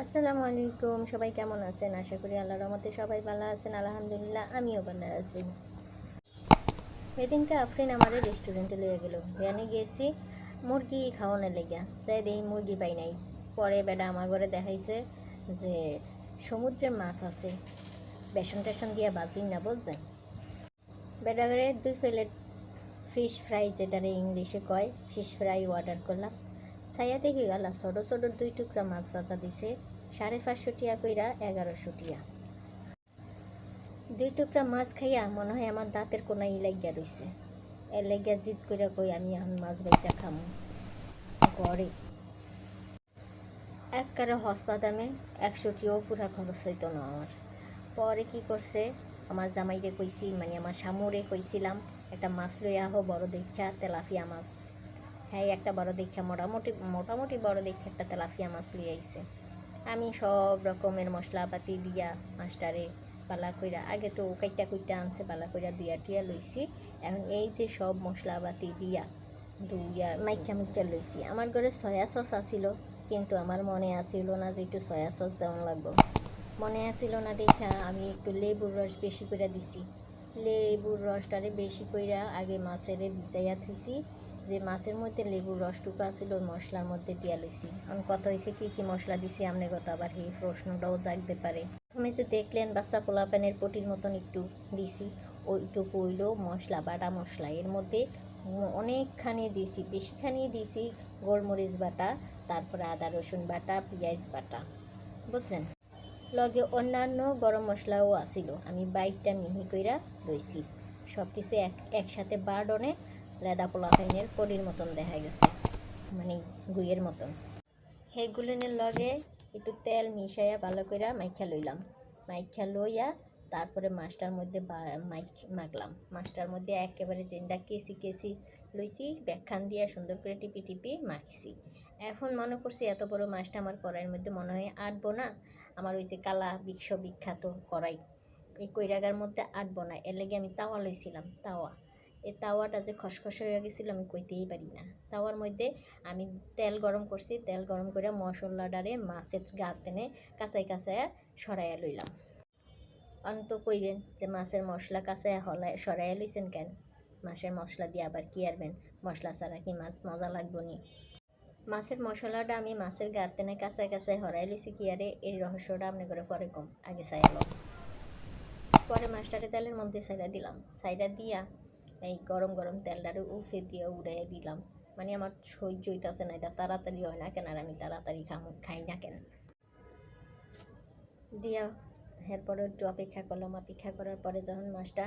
আসসালামু আলাইকুম, সবাই কেমন আছেন? আশা করি আল্লাহর রহমতে সবাই ভালো আছেন, আলহামদুলিল্লাহ আমিও ভালো আছি। সেদিনকে আফরিন আমারে রেস্টুরেন্টে লইয়া গেল। এখানে গেছি, মুরগি খাওয়ানোর লেগা। যাই দেখি মুরগি পাই নাই। পরে বেটা আমার ঘরে দেখাইছে যে সমুদ্রের মাছ আছে বেসন টেসন দিয়া বাজুই না বলছেন? করে দুই প্লেট ফিশ ফ্রাই যেটারে ইংলিশে কয়, ফিশ ফ্রাই অর্ডার করলাম। ছাইয়া দেখি গেল, ছোট ছোট দুই টুকরা মাছ ভাজা দিছে, সাড়ে পাঁচশো টিয়া কইরা এগারোশো টিয়া দুই টুকরা মাছ খাইয়া মনে হয় আমার দাঁতের কোনায় লাগিয়া রইছে। লাগিয়া জিদ কইরা কই, আমি এখন মাছ বেচা খামু। ঘরে এক কারও হস্তা দামে একশো টিয়াও পুরা খরচ হইতো না আমার। পরে কি করছে, আমার জামাইরে কইছি মানে আমার শামুরে কইছিলাম, একটা মাছ লইয়া আহো, বড় দেখা তেলাপিয়া মাছ। হ্যাঁ একটা বড় দেখা মোটামুটি মোটামুটি বড় দেখে একটা তেলাপিয়া মাছ লইয়া আইছে। আমি সব রকমের মশলাপাতি দিয়া মাছটারে পালা কইরা, আগে তো কাইটা কুইটা আনছে, পালা কইরা দুইয়া টিয়া লইছি। এখন এই যে সব মশলাপাতি দিয়া দুইয়া মাইকা মাইকা লইছি। আমার ঘরে সয়া সস আছিল, কিন্তু আমার মনে আসিল না যে একটু সয়া সস দেওয়া লাগবো। মনে আসিল না দেখা আমি একটু লেবুর রস বেশি করে দিছি। লেবুর রসটারে বেশি কইরা আগে মাছেরে ভিজাইয়া থুইছি। যে মাছের মধ্যে লেবুর রসটুকু আছিল ওই মশলার মধ্যে দিয়া লইছি। এখন কত হয়েছে কি কি মশলা দিছি আপনি কত আবার এই প্রশ্নটাও জাগতে পারে। প্রথমে যে দেখলেন, বাচ্চা পোলাপানের পটির মতন একটু দিছি। ওইটুকু হইল মশলা, বাটা মশলা। এর মধ্যে অনেকখানি দিছি, বেশিখানি দিছি গোলমরিচ বাটা, তারপরে আদা, রসুন বাটা, পেঁয়াজ বাটা। বুঝছেন? লগে অন্যান্য গরম মশলাও আছিল। আমি বাইকটা মিহি কইরা লইছি। সব কিছু এক, একসাথে বার্ডনে লেদা পোলাপাইনের পডির মতন দেখা গেছে মানে গুইয়ের মতন। সেইগুলিনের লগে একটু তেল মিশাইয়া ভালো কইরা মাইখা লইলাম। মাইখা লইয়া তারপরে মাছটার মধ্যে মাখলাম। মাছটার মধ্যে একেবারে যেটা কেসি কেসি লইছি, ব্যাখ্যান দিয়া সুন্দর করে টিপি টিপি মাখছি। এখন মনে করছি এত বড় মাছটা আমার কড়াইয়ের মধ্যে মনে হয় আটবো না। আমার ওই যে কালা বিশ্ব বিখ্যাত কড়াই, এই কইরাগার মধ্যে আটবো না। এর লেগে আমি তাওয়া লইছিলাম, তাওয়া। এই তাওয়াটা যে খসখসে হয়ে গেছিল আমি কইতেই পারি না। তাওয়ার মধ্যে আমি তেল গরম করছি, তেল গরম করে মশলাটারে মাছের গা টেনে কাঁচাই কাঁচাই সরাইয়া লইলাম। অন্ত কইবেন যে মাছের মশলা কাঁচাই হলায় সরাইয়া লইছেন কেন? মাছের মশলা দিয়ে আবার কি আরবেন মশলা ছাড়া কি মাছ মজা লাগবো নি? মাছের মশলাটা আমি মাছের গা টেনে কাঁচাই কাঁচাই হরাই লইছি কি আরে? এই রহস্যটা আপনি করে পরে কম, আগে চাইলো পরে মাছটারে তেলের মধ্যে সাইডা দিলাম। সাইডা দিয়া এই গরম গরম তেলটারে উফে দিয়ে উড়াইয়া দিলাম। মানে আমার সহ্য হইতাছে না, এটা তাড়াতাড়ি হয় না কেন আর আমি তাড়াতাড়ি খামো, খাই না কেন? দিয়া এরপরে একটু অপেক্ষা করলাম। অপেক্ষা করার পরে যখন মাছটা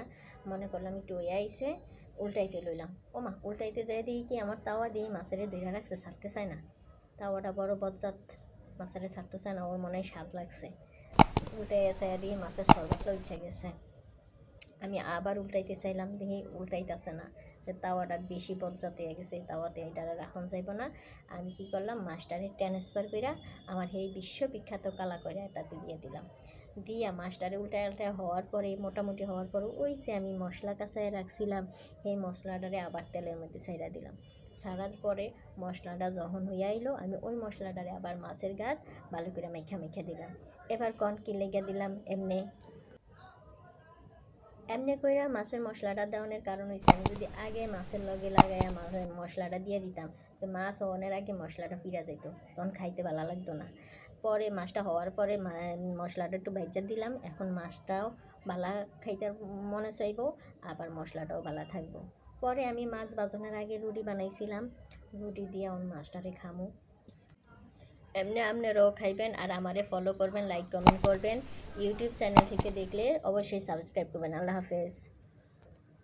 মনে করলাম একটু হয়ে আইসে উল্টাইতে লইলাম। ও মা উল্টাইতে যাই দিই কি আমার তাওয়া দিয়ে মাছের ধরে রাখছে, ছাড়তে চায় না। তাওয়াটা বড় বজ্জাত মাছের ছাড়তে চায় না, ওর মনে হয় স্বাদ লাগছে। উল্টাইয়া চাইয়া দিয়ে মাছের শরবতটা উঠে গেছে। আমি আবার উল্টাইতে চাইলাম, দেখি উল্টাইতেছে না। তাওয়াটা বেশি বজ্জাতে হয়ে গেছে তাওয়াতে এটা রাখন যাইব না। আমি কি করলাম মাছটারে ট্রান্সফার কইরা আমার সেই বিশ্ববিখ্যাত কালা করে এটাতে দিয়ে দিলাম। দিয়া মাস্টারে উল্টা উল্টা হওয়ার পরে, মোটামুটি হওয়ার পরে ওই যে আমি মশলা কাঁচায় রাখছিলাম, সেই মশলাটারে আবার তেলের মধ্যে ছাইড়া দিলাম। ছাড়ার পরে মশলাটা যখন হইয়া আইলো, আমি ওই মশলাটারে আবার মাছের গাত ভালো করে মেখা মেখে দিলাম। এবার কন কি লেগে দিলাম এমনি এমনি কইরা মাছের মশলাটা দেওয়ানোর কারণ হয়েছে আমি যদি আগে মাছের লগে লাগাইয়া মাছের মশলাটা দিয়ে দিতাম, তো মাছ হওয়ানোর আগে মশলাটা ফিরা যেত তখন খাইতে ভালো লাগতো না। পরে মাছটা হওয়ার পরে মশলাটা একটু ভাইজা দিলাম, এখন মাছটাও ভালা খাইতে মনে চাইব, আবার মশলাটাও ভালো থাকব। পরে আমি মাছ বাজনের আগে রুটি বানাইছিলাম, রুটি দিয়ে আমার মাছটারে খামু। এমনি আপনি আপনারাও খাইবেন আর আমারে ফলো করবেন লাইক কমেন্ট করবেন। ইউটিউব চ্যানেল থেকে দেখলে অবশ্যই সাবস্ক্রাইব করবেন। আল্লাহ হাফেজ।